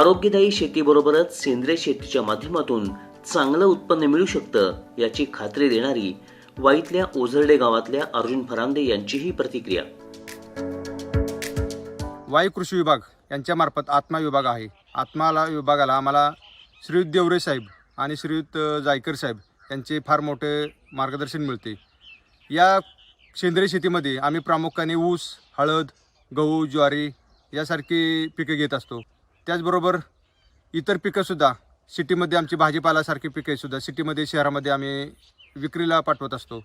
आरोग्यदायी शेतीबरोबरच सेंद्रिय शेतीच्या माध्यमातून चांगलं उत्पन्न मिळू शकतं याची खात्री देणारी वाईतल्या ओझरडे गावातल्या अर्जुन फरांदे यांचीही प्रतिक्रिया. वाई कृषी विभाग यांच्यामार्फत आत्मा विभाग आहे. आत्माला विभागाला आम्हाला श्रीयुत देवरे साहेब आणि श्रीयुत जायकर साहेब यांचे फार मोठे मार्गदर्शन मिळते. या सेंद्रिय शेतीमध्ये आम्ही प्रामुख्याने ऊस हळद गहू ज्वारी यासारखी पिकं घेत असतो. त्याचबरोबर इतर पिकंसुद्धा सिटीमध्ये आमची भाजीपालासारखी पिकं सुद्धा सिटीमध्ये शहरामध्ये आम्ही विक्रीला पाठवत असतो.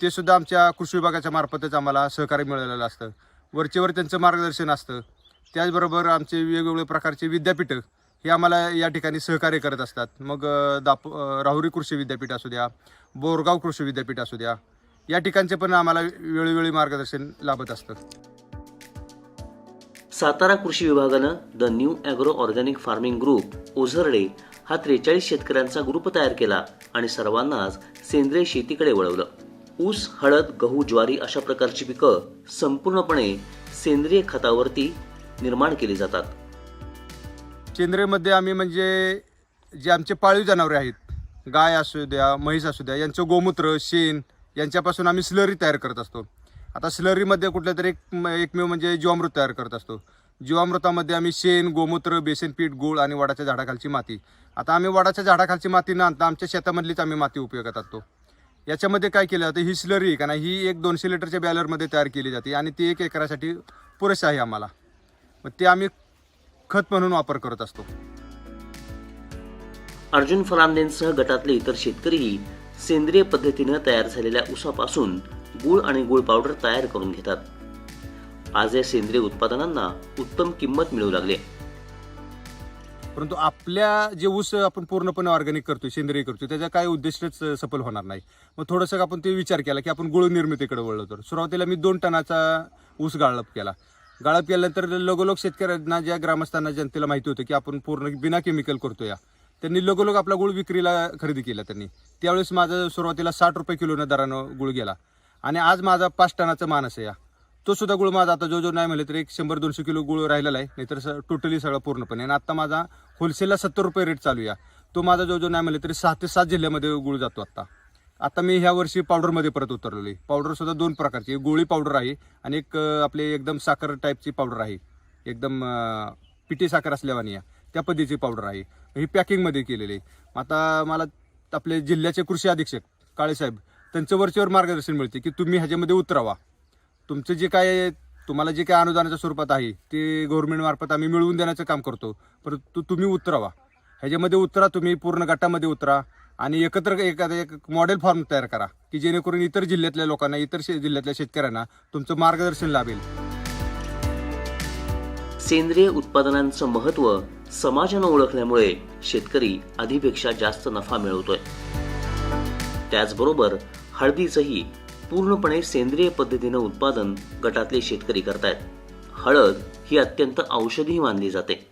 ते सुद्धा आमच्या कृषी विभागाच्या मार्फतच आम्हाला सहकार्य मिळालेलं असतं. वरचेवर त्यांचं मार्गदर्शन असतं. त्याचबरोबर आमचे वेगवेगळे प्रकारचे विद्यापीठं हे आम्हाला या ठिकाणी सहकार्य करत असतात. मग दाप राहुरी कृषी विद्यापीठ असू द्या बोरगाव कृषी विद्यापीठ असू द्या या ठिकाणचे पण आम्हाला वेळोवेळी मार्गदर्शन लाभत असतं. सातारा कृषी विभागानं the new agro organic farming group Ojharde हा त्रेचाळीस शेतकऱ्यांचा ग्रुप तयार केला आणि सर्वांनाच सेंद्रिय शेतीकडे वळवलं. ऊस हळद गहू ज्वारी अशा प्रकारची पिकं संपूर्णपणे सेंद्रिय खतावरती निर्माण केली जातात. सेंद्रियमध्ये आम्ही म्हणजे जे आमचे पाळीव जनावरे आहेत गाय असू द्या म्हैस असू द्या यांचं गोमूत्र शेण यांच्यापासून आम्ही स्लरी तयार करत असतो. आता स्लरीमध्ये कुठल्या तरी एक म- एकमेव म्हणजे जीवामृत तयार करत असतो. जीवामृतामध्ये आम्ही शेण गोमूत्र बेसन पीठ गूळ आणि वडाच्या झाडाखालची माती. आता आम्ही वडाच्या झाडाखालची माती न आणता आमच्या शेतामधलीच आम्ही माती उपयोगात आणतो. याच्यामध्ये काय केलं जातं ही स्लरी का नाही ही एक दोनशे लिटरच्या बॅलरमध्ये तयार केली जाते आणि ती एक एकरासाठी पुरेसं आहे आम्हाला. मग ते आम्ही खत म्हणून वापर करत असतो. अर्जुन फरांदेंसह गटातले इतर शेतकरीही सेंद्रिय पद्धतीनं तयार झालेल्या उसापासून गूळ आणि गूळ पावडर तयार करून घेतात. आज या सेंद्रिय उत्पादनांना उत्तम किंमत मिळू लागली परंतु आपल्या जे ऊस आपण पूर्णपणे ऑर्गॅनिक करतोय सेंद्रिय करतोय त्याचा काय उद्देशच सफल होणार नाही. मग थोडंसं आपण ते विचार केला की आपण गुळ निर्मितीकडे वळलो तर. सुरुवातीला मी दोन टनाचा ऊस गाळप केला. गाळप केल्यानंतर लगोलोग शेतकऱ्यांना ज्या ग्रामस्थांना जनतेला माहिती होतं की आपण पूर्ण बिना केमिकल करतोय या त्यांनी लगोलोग आपला गुळ विक्रीला खरेदी केला त्यांनी. त्यावेळेस माझं सुरुवातीला साठ रुपये किलोनं दरानं गुळ गेला. आणि आज माझा पाच टनाचा मानस आहे या. तो सुद्धा गुळ माझा आता जो जो नाही म्हणले तर एक शंभर दोनशे किलो गुळ राहिलेला आहे. नाहीतर टोटली सगळं पूर्णपणे. आणि आता माझा होलसेलला सत्तर रुपये रेट चालू या. तो माझा जो जो नाही म्हणले तरी सहा ते सात जिल्ह्यामध्ये गुळ जातो आता. आता मी ह्या वर्षी पावडरमध्ये परत उतरलेलो आहे. पावडर सुद्धा दोन प्रकारची एक गोळी पावडर आहे आणि एक आपली आपले एकदम साखर टाईपची पावडर आहे. एकदम अं, पिठी साखर असल्यावानी या. त्या पद्धतीची पावडर आहे. ही पॅकिंगमध्ये केलेली आहे. आता मला आपले जिल्ह्याचे कृषी अधीक्षक काळेसाहेब त्यांचं वरचेवर मार्गदर्शन मिळते की तुम्ही ह्याच्यामध्ये उतरावा. तुमचं जे काय तुम्हाला जे काय अनुदानाच्या स्वरूपात आहे ते गव्हर्नमेंटमार्फत आम्ही मिळवून देण्याचं काम करतो. परंतु तुम्ही उतरावा. ह्याच्यामध्ये उतरा तुम्ही पूर्ण गटामध्ये उतरा आणि एकत्र एखादा एक मॉडेल फॉर्म तयार करा की जेणेकरून इतर जिल्ह्यातल्या लोकांना इतर शे- जिल्ह्यातल्या शेतकऱ्यांना तुमचं मार्गदर्शन लाभेल. सेंद्रिय उत्पादनांचं महत्त्व समाजानं ओळखल्यामुळे शेतकरी आधीपेक्षा जास्त नफा मिळवतोय. त्याचबरोबर हळदीचंही पूर्णपणे सेंद्रिय पद्धतीनं उत्पादन गटातले शेतकरी करतायत. हळद ही अत्यंत औषधी मानली जाते.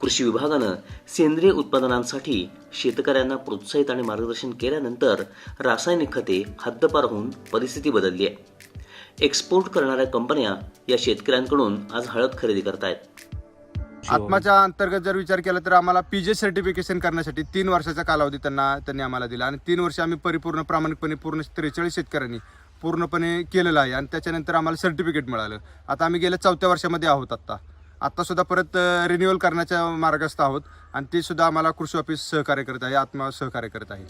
कृषी विभागानं सेंद्रिय उत्पादनांसाठी शेतकऱ्यांना प्रोत्साहित आणि मार्गदर्शन केल्यानंतर रासायनिक खते हद्दपार होऊन परिस्थिती बदलली आहे. एक्सपोर्ट करणाऱ्या कंपन्या या शेतकऱ्यांकडून आज हळद खरेदी करतायत. आत्माच्या अंतर्गत जर विचार केला तर आम्हाला पीजे सर्टिफिकेशन करण्यासाठी तीन वर्षाचा कालावधी त्यांना त्यांनी आम्हाला दिला. आणि तीन वर्ष आम्ही परिपूर्ण प्रामाणिकपणे पूर्ण त्रेचाळीस शेतकऱ्यांनी पूर्णपणे केलेलं आहे. आणि त्याच्यानंतर आम्हाला सर्टिफिकेट मिळालं. आता आम्ही गेल्या चौथ्या वर्षामध्ये आहोत आत्ता. आत्ता सुद्धा परत रिन्युअल करण्याच्या मार्गस्थ आहोत. आणि ते सुद्धा आम्हाला कृषी ऑफिस सहकार्य करत आहे आत्मा सहकार्य करत आहे.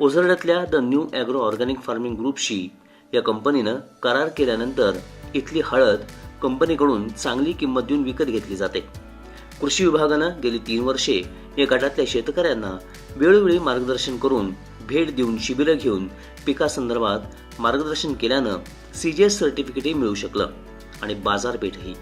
ओझरड्यातल्या the new agro organic farming ग्रुपशी या कंपनीनं करार केल्यानंतर इथली हळद कंपनीकडून चांगली किंमत देऊन विकत घेतली जाते. कृषी विभागानं गेली तीन वर्षे या गटातल्या शेतकऱ्यांना वेळोवेळी मार्गदर्शन करून भेट देऊन शिबिरं घेऊन पिकासंदर्भात मार्गदर्शन केल्यानं सीजीएस सर्टिफिकेटही मिळू शकलं आणि बाजारपेठही.